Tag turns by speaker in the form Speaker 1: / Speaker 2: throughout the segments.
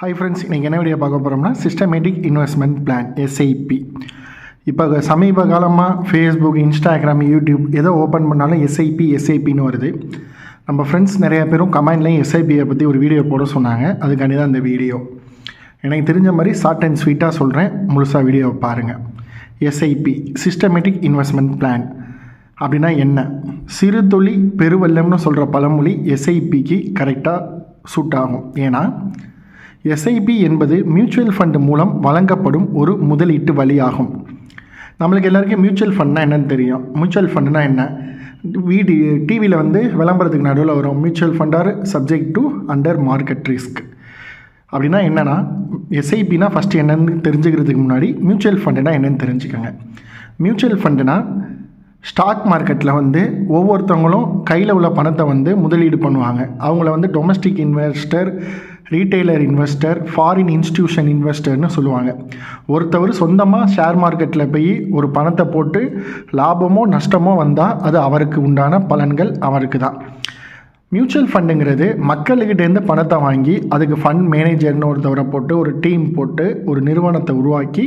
Speaker 1: Hi friends இன்றைக்கி என்ன video பார்க்க போகிறோம்னா சிஸ்டமேட்டிக் இன்வெஸ்ட்மெண்ட் பிளான் எஸ்ஐபி இப்போ சமீப காலமாக ஃபேஸ்புக் இன்ஸ்டாகிராம் யூடியூப் எதோ ஓப்பன் பண்ணாலும் எஸ்ஐபி எஸ்ஐபின்னு வருது. நம்ம ஃப்ரெண்ட்ஸ் நிறையா பேரும் கமெண்ட்லேயும் எஸ்ஐபியை பற்றி ஒரு வீடியோ போட சொன்னாங்க. அதுக்காண்டி தான் இந்த வீடியோ எனக்கு தெரிஞ்ச மாதிரி ஷார்ட் அண்ட் ஸ்வீட்டாக சொல்கிறேன் முழுசாக வீடியோவை பாருங்கள் எஸ்ஐபி சிஸ்டமேட்டிக் இன்வெஸ்ட்மெண்ட் பிளான் அப்படின்னா என்ன? சிறு தொழில் பெருவெல்லம்னு சொல்கிற பழமொழி எஸ்ஐபிக்கு கரெக்டாக சூட் ஆகும். ஏன்னா எஸ்ஐபி என்பது மியூச்சுவல் ஃபண்ட் மூலம் வழங்கப்படும் ஒரு முதலீட்டு வழியாகும். நம்மளுக்கு எல்லாருக்கும் மியூச்சுவல் ஃபண்ட்னா என்னன்னு தெரியும். மியூச்சுவல் ஃபண்ட்னா என்ன? வீடு டிவியில் வந்து விளம்பரத்துக்கு நடுவில் வரும். Mutual funds are subject to under market risk அப்படின்னா என்னென்னா எஸ்ஐபினா ஃபஸ்ட்டு என்னன்னு தெரிஞ்சுக்கிறதுக்கு முன்னாடி மியூச்சுவல் ஃபண்டுனா என்னென்னு தெரிஞ்சுக்கோங்க. மியூச்சுவல் ஃபண்டுனா ஸ்டாக் மார்க்கெட்டில் வந்து ஒவ்வொருத்தவங்களும் கையில் உள்ள பணத்தை வந்து முதலீடு பண்ணுவாங்க. அவங்கள வந்து domestic investor retailer investor foreign institution இன்வெஸ்டர்னு சொல்லுவாங்க. ஒருத்தவர் சொந்தமாக ஷேர் மார்க்கெட்டில் போய் ஒரு பணத்தை போட்டு லாபமோ நஷ்டமோ வந்தால் அது அவருக்கு உண்டான பலன்கள் அவருக்கு தான் மியூச்சுவல் ஃபண்டுங்கிறது மக்கள்கிட்டேருந்து பணத்தை வாங்கி அதுக்கு ஃபண்ட் மேனேஜர்னு ஒருத்தவரை போட்டு ஒரு டீம் போட்டு ஒரு நிறுவனத்தை உருவாக்கி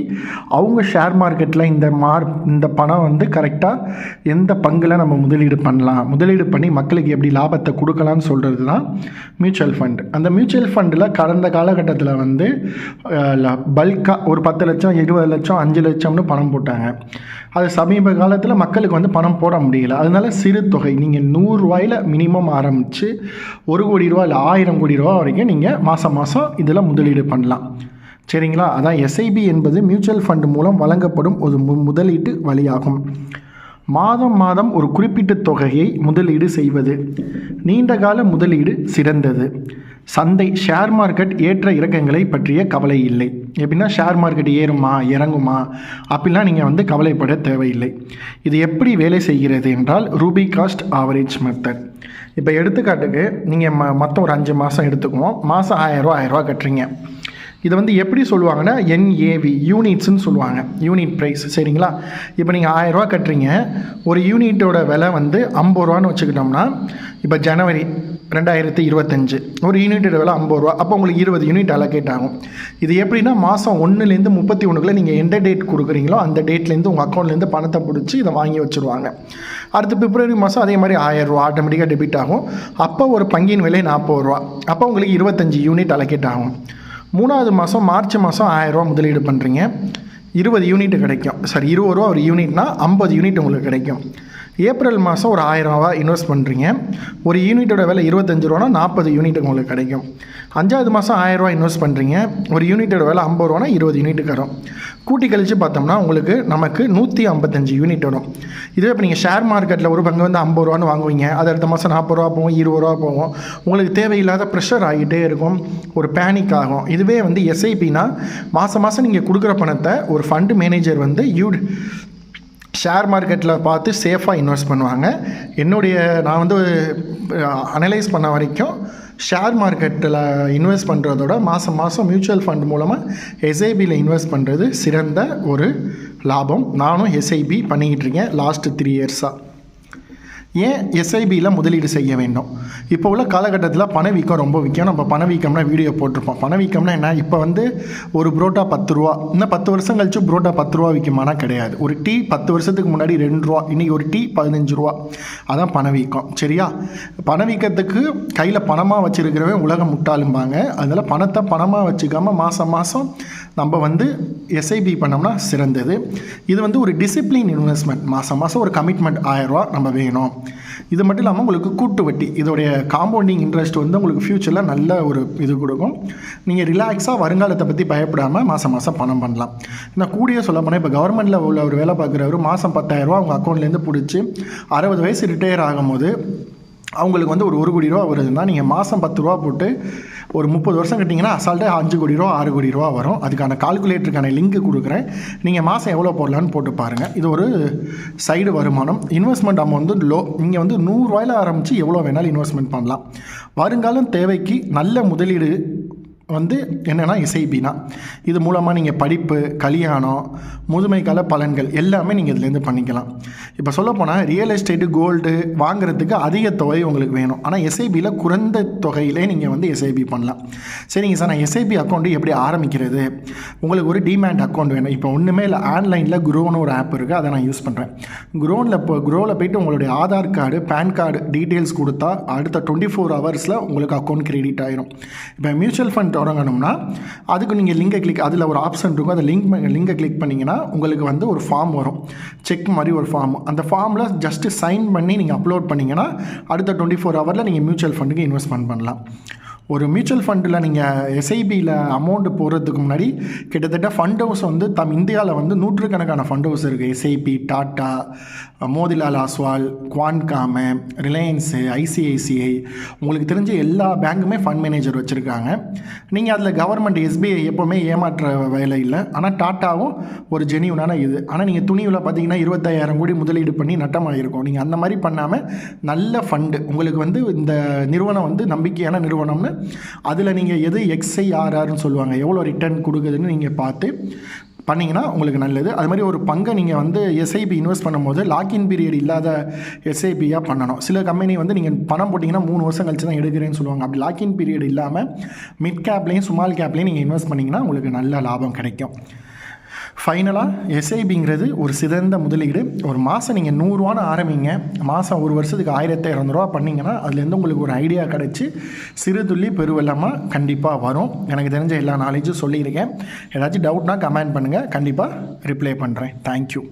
Speaker 1: அவங்க ஷேர் மார்க்கெட்டில் இந்த மார் இந்த பணம் வந்து கரெக்டாக எந்த பங்கில் நம்ம முதலீடு பண்ணலாம். முதலீடு பண்ணி மக்களுக்கு எப்படி லாபத்தை கொடுக்கலாம்னு சொல்கிறது தான் மியூச்சுவல் ஃபண்ட் அந்த மியூச்சுவல் ஃபண்டில் கடந்த காலகட்டத்தில் வந்து பல்காக ஒரு பத்து லட்சம் இருபது லட்சம் அஞ்சு லட்சம்னு பணம் போட்டாங்க. அது சமீப காலத்தில் மக்களுக்கு வந்து பணம் போட முடியல. அதனால சிறு தொகை நீங்கள் நூறுரூவாயில் மினிமம் ஆரம்பித்து ஒரு கோடி ரூபா இல்லை ஆயிரம் கோடி ரூபா வரைக்கும் நீங்கள் மாதம் மாதம் இதில் முதலீடு பண்ணலாம். சரிங்களா? அதான் எஸ்ஐபி என்பது மியூச்சுவல் ஃபண்ட் மூலம் வழங்கப்படும் ஒரு மு முதலீட்டு வழியாகும். மாதம் மாதம் ஒரு குறிப்பிட்ட தொகையை முதலீடு செய்வது. நீண்டகால முதலீடு சிறந்தது. சந்தை ஷேர் மார்க்கெட் ஏற்ற இறக்கங்களை பற்றிய கவலை இல்லை. எப்படின்னா ஷேர் மார்க்கெட் ஏறுமா இறங்குமா அப்படிலாம் நீங்கள் வந்து கவலைப்பட தேவையில்லை. இது எப்படி வேலை செய்கிறது என்றால் ரூபி காஸ்ட் ஆவரேஜ் மெத்தட் இப்போ எடுத்துக்காட்டுக்கு நீங்கள் ம மொத்தம் ஒரு அஞ்சு மாதம் எடுத்துக்குவோம். மாதம் ஆயிரரூவா ஆயிரரூவா கட்டுறீங்க. இதை வந்து எப்படி சொல்லுவாங்கன்னா என்ஏவி யூனிட்ஸ்னு சொல்லுவாங்க. யூனிட் ப்ரைஸ் சரிங்களா? இப்போ நீங்கள் ஆயிரரூவா கட்டுறீங்க. ஒரு யூனிட்டோட விலை வந்து ஐம்பது ரூபான்னு வச்சுக்கிட்டோம்னா இப்போ ஜனவரி ரெண்டாயிரத்தி இருபத்தஞ்சு. ஒரு யூனிட்டோட விலை ஐம்பது ரூபா. அப்போ உங்களுக்கு இருபது யூனிட் அலோகேட் ஆகும். இது எப்படின்னா மாதம் ஒன்றுலேருந்து முப்பத்தி ஒன்றுக்குள்ளே நீங்கள் எந்த டேட் கொடுக்குறீங்களோ அந்த டேட்லேருந்து உங்கள் அக்கௌண்ட்லேருந்து பணத்தை பிடிச்சி இதை வாங்கி வச்சுருவாங்க. அடுத்து பிப்ரவரி மாதம் அதே மாதிரி ஆயிரம் ரூபா ஆட்டோமேட்டிக்காக டெபிட் ஆகும். அப்போ ஒரு பங்கின் விலை நாற்பது ரூபா. அப்போ உங்களுக்கு இருபத்தஞ்சி யூனிட் அலோகேட் ஆகும். மூணாவது மாதம் மார்ச் மாதம் ஆயிரரூவா முதலீடு பண்ணுறீங்க இருபது யூனிட் கிடைக்கும். சாரி இருபது ரூபா ஒரு யூனிட்னா ஐம்பது யூனிட் உங்களுக்கு கிடைக்கும். ஏப்ரல் மாதம் ஒரு ஆயிரம் ரூபா இன்வெஸ்ட் பண்ணுறீங்க ஒரு யூனிட்டோட விலை இருபத்தஞ்சு ரூபானா நாற்பது யூனிட் உங்களுக்கு கிடைக்கும். அஞ்சாவது மாதம் ஆயிரரூவா இன்வெஸ்ட் பண்ணுறீங்க ஒரு யூனிட்டோட விலை ஐம்பது ரூபானா இருபது யூனிட்டுக்கு வரும். கூட்டி கழித்து பார்த்தோம்னா உங்களுக்கு நமக்கு நூற்றி ஐம்பத்தஞ்சு யூனிட் வரும். இதுவே இப்போ நீங்கள் ஷேர் மார்க்கெட்டில் ஒரு பங்கு வந்து ஐம்பது ரூபான்னு வாங்குவீங்க. அது அடுத்த மாதம் நாற்பது ரூபா போகும் இருபது ரூபா போகும். உங்களுக்கு தேவையில்லாத ப்ரெஷர் ஆகிட்டே இருக்கும். ஒரு பேனிக் ஆகும். இதுவே வந்து எஸ்ஐபினா மாதம் மாதம் நீங்கள் கொடுக்குற பணத்தை ஒரு ஃபண்டு மேனேஜர் வந்து யூ ஷேர் மார்க்கெட்டில் பார்த்து சேஃபாக இன்வெஸ்ட் பண்ணுவாங்க. என்னுடைய நான் வந்து அனலைஸ் பண்ண வரைக்கும் ஷேர் மார்க்கெட்டில் இன்வெஸ்ட் பண்ணுறதோட மாதம் மாதம் மியூச்சுவல் ஃபண்ட் மூலமாக எஸ்ஐபியில் இன்வெஸ்ட் பண்ணுறது சிறந்த ஒரு லாபம். நானும் எஸ்ஐபி பண்ணிக்கிட்டு இருக்கேன் லாஸ்ட்டு த்ரீ இயர்ஸாக ஏன் எஸ்ஐபியில் முதலீடு செய்ய வேண்டும்? இப்போ உள்ள காலகட்டத்தில் பணவீக்கம் ரொம்ப விற்கும் நம்ம பணவீக்கம்னா வீடியோ போட்டிருப்போம். பணவீக்கம்னா என்ன? இப்போ வந்து ஒரு புரோட்டா பத்து ரூபா. இன்னும் பத்து வருஷம் கழிச்சு புரோட்டா பத்து ரூபா விற்குமானா கிடையாது. ஒரு டீ பத்து வருஷத்துக்கு முன்னாடி ரெண்டு ரூபா. இன்றைக்கி ஒரு டீ பதினஞ்சு ரூபா. அதான் பணவீக்கம். சரியா? பணவீக்கத்துக்கு கையில் பணமாக வச்சுருக்கிறவன் உலகம் முட்டாளும்பாங்க. அதனால் பணத்தை பணமாக வச்சுக்காமல் மாதம் மாதம் நம்ம வந்து எஸ்ஐபி பண்ணோம்னா சிறந்தது. இது வந்து ஒரு டிசிப்ளின் இன்வெஸ்ட்மெண்ட் மாதம் மாதம் ஒரு கமிட்மெண்ட் ஆயிரரூவா நம்ம வேணும். இது மட்டும் இல்லாமல் உங்களுக்கு கூட்டு வட்டி இதோடைய காம்பவுண்டிங் இன்ட்ரெஸ்ட் வந்து உங்களுக்கு ஃப்யூச்சரில் நல்ல ஒரு இது கொடுக்கும். நீங்கள் ரிலாக்ஸாக வருங்காலத்தை பற்றி பயப்படாமல் மாதம் மாதம் பணம் பண்ணலாம். நான் கூடிய சொல்ல போனால் இப்போ கவர்மெண்ட்டில் உள்ள ஒரு வேலை பார்க்குறவர் மாதம் பத்தாயிரரூவா அவங்க அக்கௌண்ட்லேருந்து பிடிச்சி அறுபது வயசு ரிட்டையர் ஆகும்போது அவங்களுக்கு வந்து ஒரு ஒரு கோடி ரூபா வருதுன்னா நீங்கள் மாதம் பத்து ரூபா போட்டு ஒரு முப்பது வருஷம் கட்டிங்கன்னா அசால்ட்டாக அஞ்சு கோடி ரூபா ஆறு கோடி ரூபா வரும். அதுக்கான கால்குலேட்டருக்கான லிங்க் கொடுக்குறேன். நீங்கள் மாதம் எவ்வளோ போடலான்னு போட்டு பாருங்கள் இது ஒரு சைடு வருமானம். இன்வெஸ்ட்மெண்ட் அமௌண்ட் வந்து லோ நீங்கள் வந்து நூறுரூவாயில் ஆரம்பித்து எவ்வளோ வேணாலும் இன்வெஸ்ட்மெண்ட் பண்ணலாம். வருங்காலம் தேவைக்கு நல்ல முதலீடு வந்து என்னென்னா இசைபினா இது மூலமாக நீங்கள் படிப்பு கல்யாணம் முதுமை கால பலன்கள் எல்லாமே நீங்கள் இதுலேருந்து பண்ணிக்கலாம். இப்போ சொல்லப்போனால் ரியல் எஸ்டேட்டு கோல்டு வாங்குறதுக்கு அதிக தொகை உங்களுக்கு வேணும். ஆனால் எஸ்ஐபியில் குறைந்த தொகையிலே நீங்கள் வந்து எஸ்ஐபி பண்ணலாம். சரிங்க சார் நான் எஸ்ஐபி அக்கௌண்ட்டு எப்படி ஆரம்பிக்கிறது? உங்களுக்கு ஒரு டிமேண்ட் அக்கௌண்ட் வேணும். இப்போ ஒன்றுமே இல்லை ஆன்லைனில் குரோன்னு ஒரு ஆப் இருக்குது அதை நான் யூஸ் பண்ணுறேன் குரோனில் இப்போ குரோவில் போயிட்டு உங்களுடைய Aadhaar card pan card details கொடுத்தா அடுத்த டுவெண்ட்டி ஃபோர் ஹவர்ஸில் உங்களுக்கு அக்கௌண்ட் கிரெடிட் ஆகிரும் இப்போ மியூச்சுவல் ஃபண்ட் தொடங்கணும்னா அதுக்கு நீங்கள் லிங்கை கிளிக் அதில் ஒரு ஆப்ஷன் இருக்கும். அந்த லிங்க் லிங்கை கிளிக் பண்ணிங்கன்னா உங்களுக்கு வந்து ஒரு ஃபார்ம் வரும். செக் மாதிரி ஒரு ஃபார்ம் அந்த ஃபார்மில் ஜஸ்ட்டு சைன் பண்ணி நீங்கள் அப்லோட் பண்ணிங்கன்னா அடுத்த டுவெண்ட்டி ஃபோர் ஹவரில் நீங்கள் மியூச்சுவல் ஃபண்டுக்கு இன்வெஸ்ட்மெண்ட் பண்ணலாம். ஒரு மியூச்சுவல் ஃபண்டில் நீங்கள் எஸ்ஐபியில் அமௌண்ட் போடுறதுக்கு முன்னாடி கிட்டத்தட்ட ஃபண்ட் ஹவுஸ் வந்து தம் இந்தியாவில் வந்து நூற்றுக்கணக்கான ஃபண்ட் ஹவுஸ் இருக்குது எஸ்ஐபி டாட்டா மோதிலால் ஆஸ்வால் குவான்காம ரிலையன்ஸு ஐசிஐசிஐ உங்களுக்கு தெரிஞ்ச எல்லா பேங்க்குமே ஃபண்ட் மேனேஜர் வச்சுருக்காங்க. நீங்கள் அதில் கவர்மெண்ட் எஸ்பிஐ எப்போவுமே ஏமாற்ற வேலை இல்லை. ஆனால் டாட்டாவும் ஒரு ஜெனியூனான இது. ஆனால் நீங்கள் துணிவில் பார்த்தீங்கன்னா இருபத்தாயிரம் கோடி முதலீடு பண்ணி நட்டமாயிருக்கும். நீங்கள் அந்த மாதிரி பண்ணாமல் நல்ல ஃபண்டு உங்களுக்கு வந்து இந்த நிறுவனம் வந்து நம்பிக்கையான நிறுவனம்னு அதில் நீங்கள் எது எக்ஸ்ஐஆர்ஆர்னு சொல்லுவாங்க. எவ்வளோ ரிட்டர்ன் கொடுக்குதுன்னு நீங்கள் பார்த்து பண்ணிங்கன்னா உங்களுக்கு நல்லது. அது மாதிரி ஒரு பங்கை நீங்கள் வந்து எஸ்ஐபி இன்வெஸ்ட் பண்ணும்போது லாக்இன் பீரியட் இல்லாத எஸ்ஐபியாக பண்ணணும். சில கம்பெனி வந்து நீங்கள் பணம் போட்டிங்கன்னா மூணு வருஷம் கழிச்சு தான் எடுக்கிறேன்னு சொல்லுவாங்க. அப்படி லாக்இன் பீரியட் இல்லாமல் மிட் கேப்லேயும் ஸ்மால் கேப்லேயும் நீங்கள் இன்வெஸ்ட் பண்ணிங்கன்னா உங்களுக்கு நல்ல லாபம் கிடைக்கும். ஃபைனலாக எஸ்ஐபிங்கிறது ஒரு சிறந்த முதலீடு. ஒரு மாதம் நீங்கள் நூறுரூவான்னு ஆரம்பிங்க. மாதம் ஒரு வருஷத்துக்கு ஆயிரத்தி இரநூறுவா பண்ணிங்கன்னா அதுலேருந்து உங்களுக்கு ஒரு ஐடியா கிடச்சி சிறு துள்ளி பெருவெல்லமாக கண்டிப்பாக வரும். எனக்கு தெரிஞ்ச எல்லா நாலேஜும் சொல்லியிருக்கேன். ஏதாச்சும் டவுட்னா கமெண்ட் பண்ணுங்கள் கண்டிப்பாக ரிப்ளை பண்ணுறேன் தேங்க்யூ